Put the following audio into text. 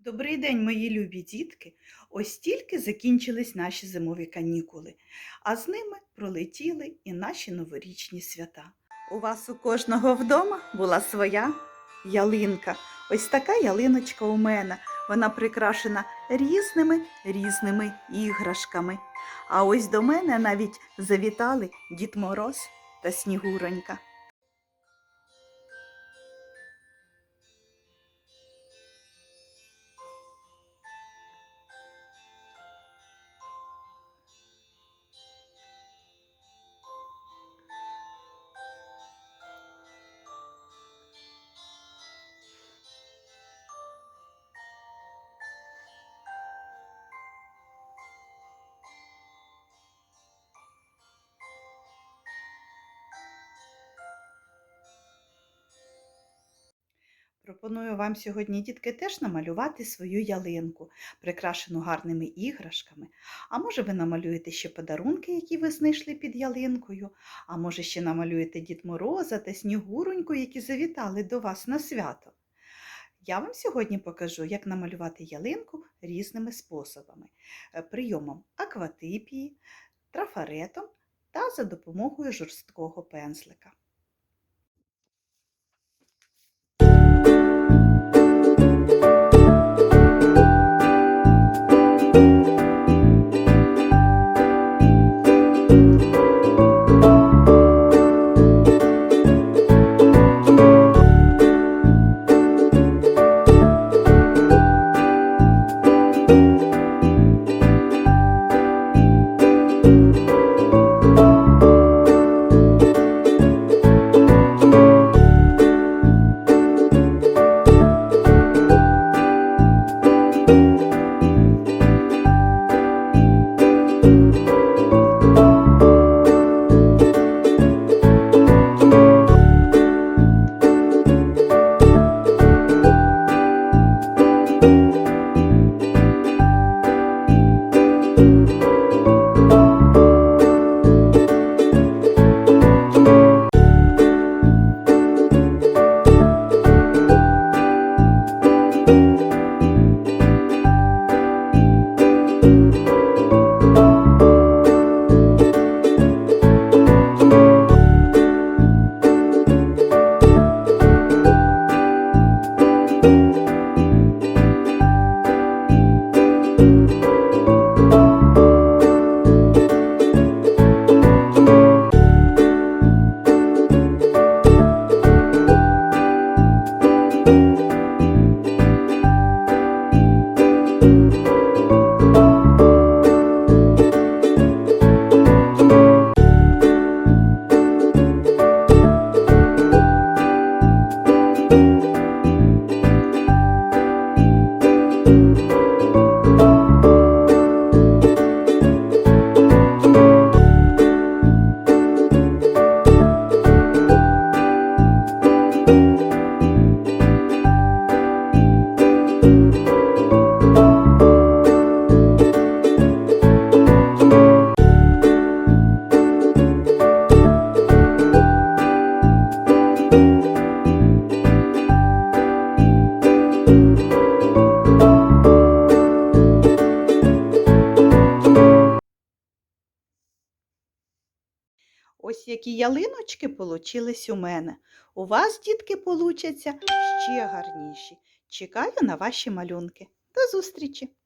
Добрий день, мої любі дітки! Ось тільки закінчились наші зимові канікули, а з ними пролетіли і наші новорічні свята. У вас у кожного вдома була своя ялинка. Ось така ялиночка у мене. Вона прикрашена різними різними іграшками. А ось до мене навіть завітали Дід Мороз та Снігуронька. Пропоную вам сьогодні, дітки, теж намалювати свою ялинку, прикрашену гарними іграшками. А може ви намалюєте ще подарунки, які ви знайшли під ялинкою, а може ще намалюєте Дід Мороза та Снігуроньку, які завітали до вас на свято. Я вам сьогодні покажу, як намалювати ялинку різними способами: Е, прийомом акватипії, трафаретом та за допомогою жорсткого пензлика. Ось які ялиночки получились у мене. У вас, дітки, получаться ще гарніші. Чекаю на ваші малюнки. До зустрічі!